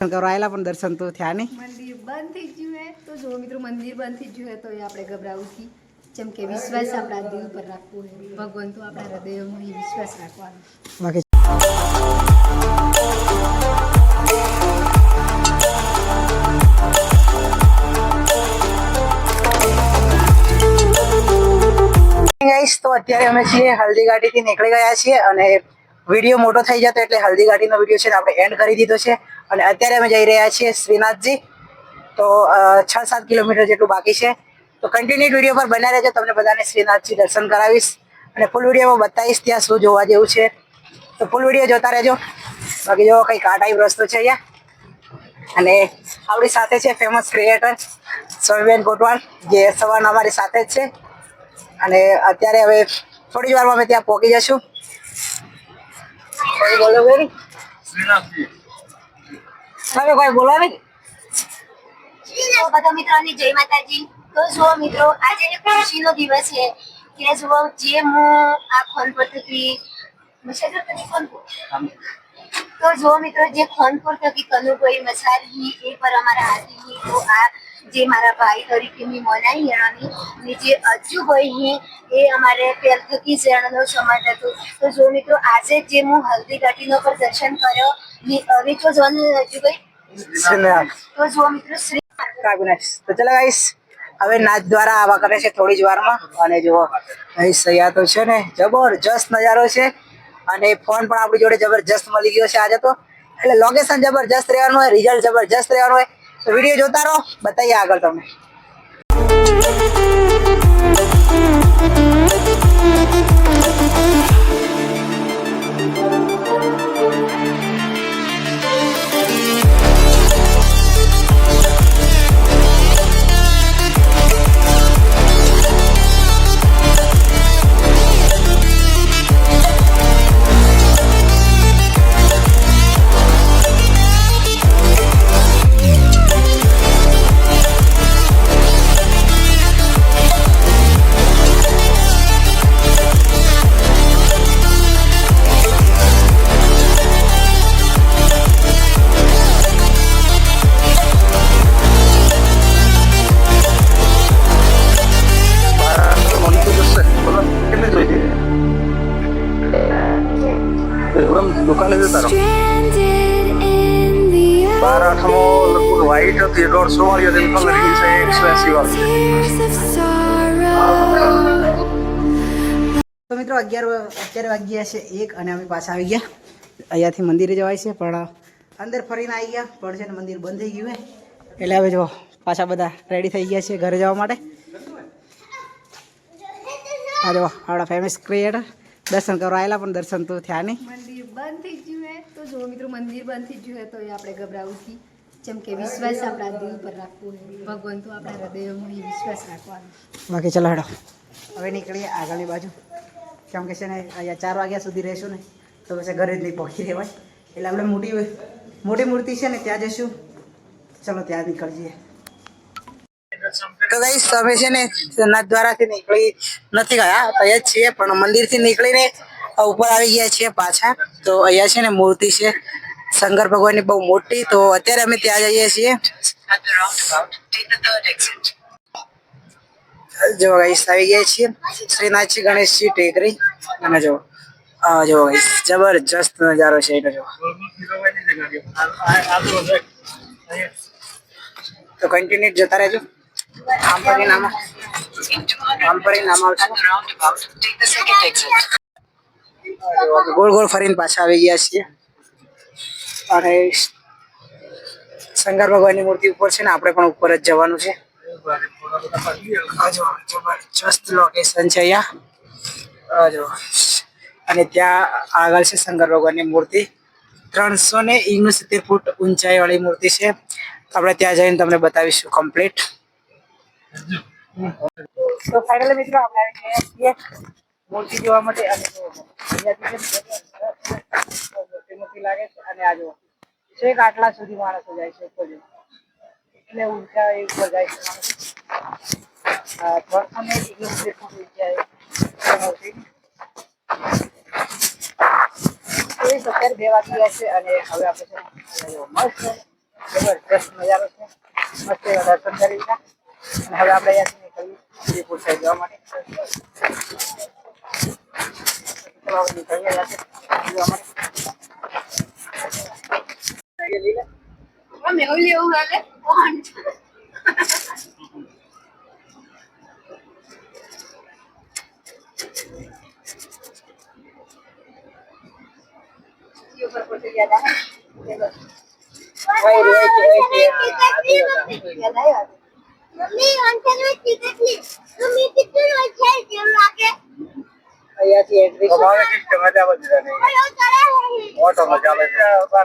કરવા આવેલા પણ દર્શન તો થયા નહીં. મંદિર બંધ થઈ ગયું હે. તો જો મિત્રો મંદિર બંધ થઈ ગયું હે તો એ આપણે ગભરાવું છી જેમ કે વિશ્વાસ આપણા દિલ પર રાખવો હે. ભગવાન તો આપણા હૃદયમાં એ વિશ્વાસ રાખવાનો બાકી ગાઈસ તો અત્યારે અમે છીએ હલ્દી ઘાટીથી નીકળી ગયા છીએ અને વીડિયો મોટો થઈ જતો એટલે હલ્દી ઘાટીનો વીડિયો છે ને આપણે એન્ડ કરી દીધો છે. અને અત્યારે અમે જઈ રહ્યા છીએ શ્રીનાથજી. તો છ સાત કિલોમીટર જેટલું બાકી છે. તો કન્ટિન્યુ વીડિયો પર બના રહેજો. તમને બધાને શ્રીનાથજી દર્શન કરાવીશ. અને ફૂલ વિડીયોમાં બતાવીશ ત્યાં શું જોવા જેવું છે. તો ફૂલ વીડિયો જોતા રહેજો. બાકી જો કંઈક આ ટાઈપ રસ્તો છે અહીંયા. અને આપણી સાથે છે ફેમસ ક્રિએટર સ્વામીબેન કોટવાલ જે સવારના અમારી સાથે જ છે. અને અત્યારે હવે થોડી જ વારમાં અમે ત્યાં પહોંચી જશું કોઈ બોલો બેન. તમે કોઈ બોલાવે બધા મિત્રોની જય માતાજી. તો જુઓ મિત્રો આજે ખુશીનો દિવસ છે કે જુઓ જે હું આ ખોનપુર પરથી તો જુઓ મિત્રો જે ખોનપુર થકી કનુભાઈ મસારી એ પર અમારા હાથી તો આ જે મારા ભાઈ તરીકેની મોનાઈ હેણાની ને જે અજ્જુભાઈ એ અમારે પેર થકી શેરણનો સમાજ હતો. તો જો મિત્રો આજે જે હું હલ્દી ઘાટીનો પર દર્શન કર્યો હવે તો જોવાનું શ્રીનાથ તો જો મિત્રો શ્રી તો ચલો ગાઈસ હવે નાચ દ્વારા આવા કરે છે થોડી જ વારમાં. અને જુઓ અહીં સૈયા તો છે ને જબરજસ્ત નજારો છે. અને ફોન પણ આપણી જોડે જબરજસ્ત મળી ગયો છે આજે તો. એટલે લોકેશન જબરજસ્ત રહેવાનું હોય રિઝલ્ટ જબરજસ્ત રહેવાનું હોય તો વીડિયો જોતા રહો. બતાવીએ આગળ તમે Thank જતા છે એકસો એસી વાળી તો મિત્રો, અગિયાર અત્યારે વાગ્યા છે, એક, અને અમે પાછા આવી ગયા. અહીંયાથી મંદિરે જવાય છે, પણ અંદર ફરીને આવી ગયા. પણ છે ને, મંદિર બંધ થઈ ગયું એટલે હવે જો, પાછા બધા રેડી થઈ ગયા છે ઘરે જવા માટે. આ જો, આપણા ફેમસ ક્રિએટર દર્શન કરવા આવેલા પણ દર્શન તો થયા નહીં. મંદિર બંધ થઈ ગયું હે. તો જો મિત્રો મંદિર બંધ થઈ ગયું હે તો એ આપણે ગભરાવું છી જેમ કે વિશ્વાસ આપણા દિલ પર રાખવો ભગવાન તો આપણા હૃદયમાં વિશ્વાસ રાખવાનો બાકી ચલો હેડો. હવે નીકળીએ આગળની બાજુ. કેમ કે છે ને અહીંયા ચાર વાગ્યા સુધી રહેશું ને તો પછી ઘરે જ નહીં પહોંચી રહેવાય. એટલે આપણે મોટી મોટી મૂર્તિ છે ને ત્યાં જઈશું. ચલો ત્યાં નીકળી જઈએ ગઈ અમે છે ને નાથ દ્વારાથી નીકળી નથી ગયા. અહીંયા છીએ, પણ મંદિરથી નીકળીને ઉપર આવી ગયા છીએ પાછા. તો અહીંયા છે ને મૂર્તિ છે. શંકર ભગવાનની બહુ મોટી. તો અત્યારે અમે ત્યાં જઈએ છીએ. જો ગાઈસ આવી ગયા છીએ. શ્રીનાથજી, ગણેશજી, ટેકરી. અને જો, આ જો જબરજસ્ત નજારો છે એટલે જો. તો કન્ટિન્યુ જતા રહેજો. આમ પરિણામ આવશે ગોળ ગોળ ફરીને પાછા આવી ગયા છીએ. અને શંકર ભગવાનની મૂર્તિ ઉપર છે ને, આપણે પણ ઉપર જ જવાનું છે. જબરજસ્ત લોકેશન છે અહીંયા. અને ત્યાં આગળ છે શંકર ભગવાનની મૂર્તિ. ત્રણસો ને ઓગણસિત્તેર ફૂટ ઊંચાઈ વાળી મૂર્તિ છે. આપણે ત્યાં જઈને તમને બતાવીશું કમ્પ્લીટ તો ફાઇનલ મિત્રો આપણે આવી ગયા છીએ મૂર્તિ જોવા માટે અને મોટી મોટી લાગે છે અને આ જો છેક આટલા સુધી માણસો જાય છે ઉપર એટલે ઊંચા એ ઉપર જાય છે હવે આપણે મસ્ત, જબરજસ્ત નજારો છે. મસ્ત દર્શન કરી અને હવે આપણે અહીંયાથી નીકળીએ શ્રીપુર સાઈડ જવા માટે. નીકળીએ જવા ઉપર પહોંચી ગયા હતા. મમ્મી અંકલ મેં ટિકિટ લી. મમ્મી કેટલું હોય છે? કેવું લાગે? અહીંયાથી એન્ટ્રી અમારે સિસ્ટમ જ આ બધી રહે. ઓલો ચડે છે.